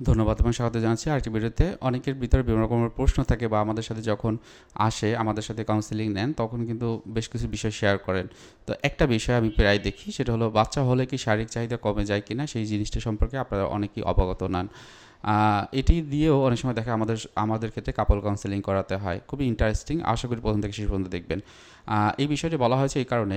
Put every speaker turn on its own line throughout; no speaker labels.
ধন্যবাদ এবং স্বাগত জানাচ্ছি আরেকটি ভিডিওতে। অনেকের ভিতরে বিভিন্ন রকমের প্রশ্ন থাকে বা আমাদের সাথে যখন আসে, আমাদের সাথে কাউন্সেলিং নেন, তখন কিন্তু বেশ কিছু বিষয় শেয়ার করেন। তো একটা বিষয় আমি প্রায় দেখি, সেটা হলো বাচ্চা হলে কি শারীরিক চাহিদা কমে যায় কিনা, সেই জিনিসটা সম্পর্কে আপনারা অনেকেই অবগত নন। এটি দিয়েও অনেক সময় দেখা আমাদের আমাদের ক্ষেত্রে কাপল কাউন্সেলিং করাতে হয়। খুবই ইন্টারেস্টিং আশা করি প্রথম থেকে শেষ পর্যন্ত দেখবেন। এই বিষয়টি বলা হয়েছে এই কারণে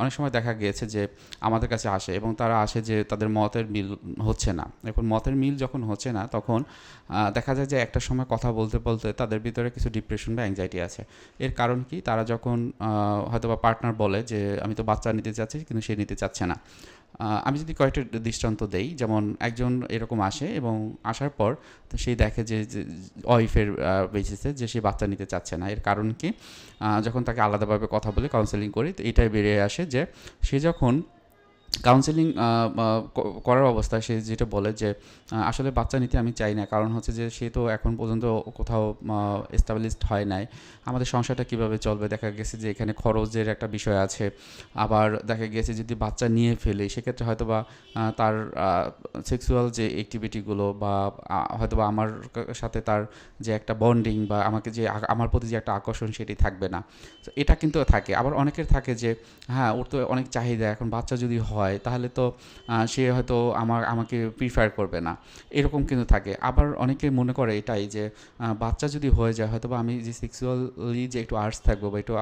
অনেক সময় দেখা গিয়েছে যে আমাদের কাছে আসে এবং তারা আসে যে তাদের মতের মিল হচ্ছে না। এখন মতের মিল যখন হচ্ছে না, তখন দেখা যায় যে একটা সময় কথা বলতে বলতে তাদের ভিতরে কিছু ডিপ্রেশন বা অ্যাংজাইটি আছে। এর কারণ কি? তারা যখন হয়তো বা পার্টনার বলে যে, আমি তো বাচ্চা নিতে চাচ্ছি, কিন্তু সে নিতে চাচ্ছে না। আমি যদি কয়েকটা দৃষ্টান্ত দেই, যেমন একজন এরকম আসে এবং আসার পর তো সেই দেখে যে ওয়াইফের বেসিসে যে সে বাচ্চা নিতে চাচ্ছে না। এর কারণ কি? যখন তাকে আলাদাভাবে কথা বলে কাউন্সেলিং করি, তো এটাই বেরিয়ে আসে যে, সে যখন কাউন্সেলিং করার অবস্থায় সে যেটা বলে যে আসলে বাচ্চা নিতে আমি চাই না। কারণ হচ্ছে যে, সে তো এখন পর্যন্ত কোথাও এস্টাবলিশড হয় নাই। আমাদের সংসারটা কীভাবে চলবে? দেখা গেছে যে, এখানে খরচের একটা বিষয় আছে। আবার দেখা গেছে যদি বাচ্চা নিয়ে ফেলে, সেক্ষেত্রে হয়তো বা তার সেক্সুয়াল যে অ্যাক্টিভিটিগুলো বা হয়তো বা আমার সাথে তার যে একটা বন্ডিং বা আমাকে যে আমার প্রতি যে একটা আকর্ষণ, সেটি থাকবে না। এটা কিন্তু থাকে। আবার অনেকের থাকে যে হ্যাঁ ওর তো অনেক চাহিদা। এখন বাচ্চা যদি হয় তাহলে তো সে হয়তো আমার, আমাকে প্রিফার করবে না। এরকম কিন্তু থাকে। আবার অনেকে মনে করে এটাই যে বাচ্চা যদি হয়ে যায় হয়তো বা আমি যে সেক্সুয়ালি যে একটু আর্টস থাকব বা একটু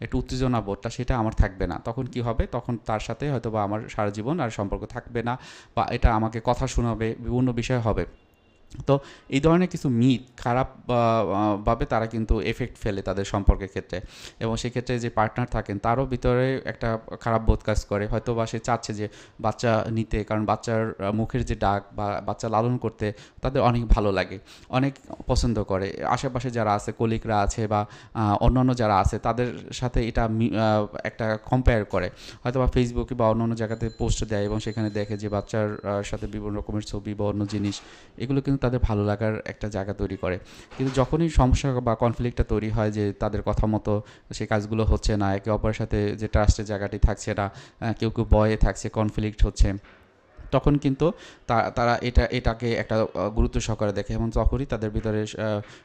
একটু উত্তেজনা বোধটা সেটা আমার থাকবে না। তখন কি হবে? তখন তার সাথে হয়তো বা আমার সারা জীবন আর সম্পর্ক থাকবে না বা এটা আমাকে কথা শোনাবে, বিভিন্ন বিষয় হবে। তো এই ধরনের কিছু মিথ খারাপ ভাবে তারা কিন্তু এফেক্ট ফেলে তাদের সম্পর্কের ক্ষেত্রে। এবং সেক্ষেত্রে যে পার্টনার থাকেন, তারও ভিতরে একটা খারাপ বোধ কাজ করে। হয়তো বা সে চাচ্ছে যে বাচ্চা নিতে, কারণ বাচ্চার মুখের যে ডাক বা বাচ্চা লালন করতে তাদের অনেক ভালো লাগে, অনেক পছন্দ করে। আশেপাশে যারা আছে, কলিগরা আছে বা অন্যান্য যারা আছে, তাদের সাথে এটা একটা কম্পেয়ার করে। হয়তো বা ফেসবুকে বা অন্য অন্য জায়গাতে পোস্ট দেয় এবং সেখানে দেখে যে বাচ্চার সাথে বিভিন্ন রকমের ছবি বা অন্য জিনিস, এগুলো কিন্তু তাদের ভালো লাগার একটা জায়গা তৈরি করে। কিন্তু যখনই সমস্যা বা কনফ্লিক্টটা তৈরি হয় যে তাদের কথা মতো সেই কাজগুলো হচ্ছে না, একে অপরের সাথে যে ট্রাস্টের জায়গাটি থাকছে না কেউ কেউ বয়ে থাকছে কনফ্লিক্ট হচ্ছে তখন কিন্তু তারা এটা, এটাকে একটা গুরুত্ব সহকারে দেখে। এবং তখনই তাদের ভিতরে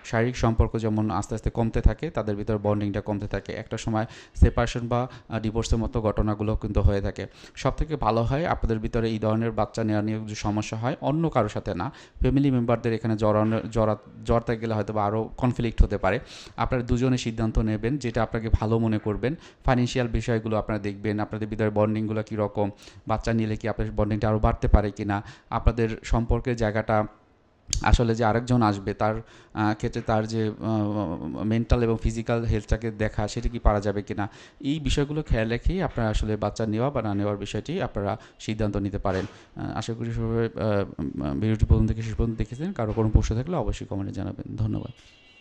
শারীরিক সম্পর্ক যেমন আস্তে আস্তে কমতে থাকে, তাদের ভিতরে বন্ডিংটা কমতে থাকে। একটা সময় সেপারেশন বা ডিভোর্সের মতো ঘটনাগুলো কিন্তু হয়ে থাকে। সব থেকে ভালো হয় আপনাদের ভিতরে এই ধরনের বাচ্চা নেওয়া নিয়ে যে সমস্যা হয়, অন্য কারোর সাথে না। ফ্যামিলি মেম্বারদের এখানে জড়ানো, জড়া, জড়তে গেলে হয়তো বা আরও কনফ্লিক্ট হতে পারে। আপনারা দুজনে সিদ্ধান্ত নেবেন যেটা আপনাকে ভালো মনে করবেন। ফাইন্যান্সিয়াল বিষয়গুলো আপনারা দেখবেন, আপনাদের ভিতরে বন্ডিংগুলো কীরকম, বাচ্চা নিলে কি আপনার বন্ডিংটা আরও বাড়তে পারে কি না, আপনাদের সম্পর্কের জায়গাটা, আসলে যে আরেকজন আসবে, তার ক্ষেত্রে তার যে মেন্টাল এবং ফিজিক্যাল হেলথটাকে দেখা, সেটা কি পারা যাবে কিনা এই বিষয়গুলো খেয়াল রেখেই আপনারা আসলে বাচ্চা নেওয়া বা না নেওয়ার বিষয়টি আপনারা সিদ্ধান্ত নিতে পারেন। আশা করি সবাই ভিডিওটি প্রথম থেকে শেষ পর্যন্ত দেখেছেন, কারও কোনো প্রশ্ন থাকলে অবশ্যই কমেন্টে জানাবেন। ধন্যবাদ।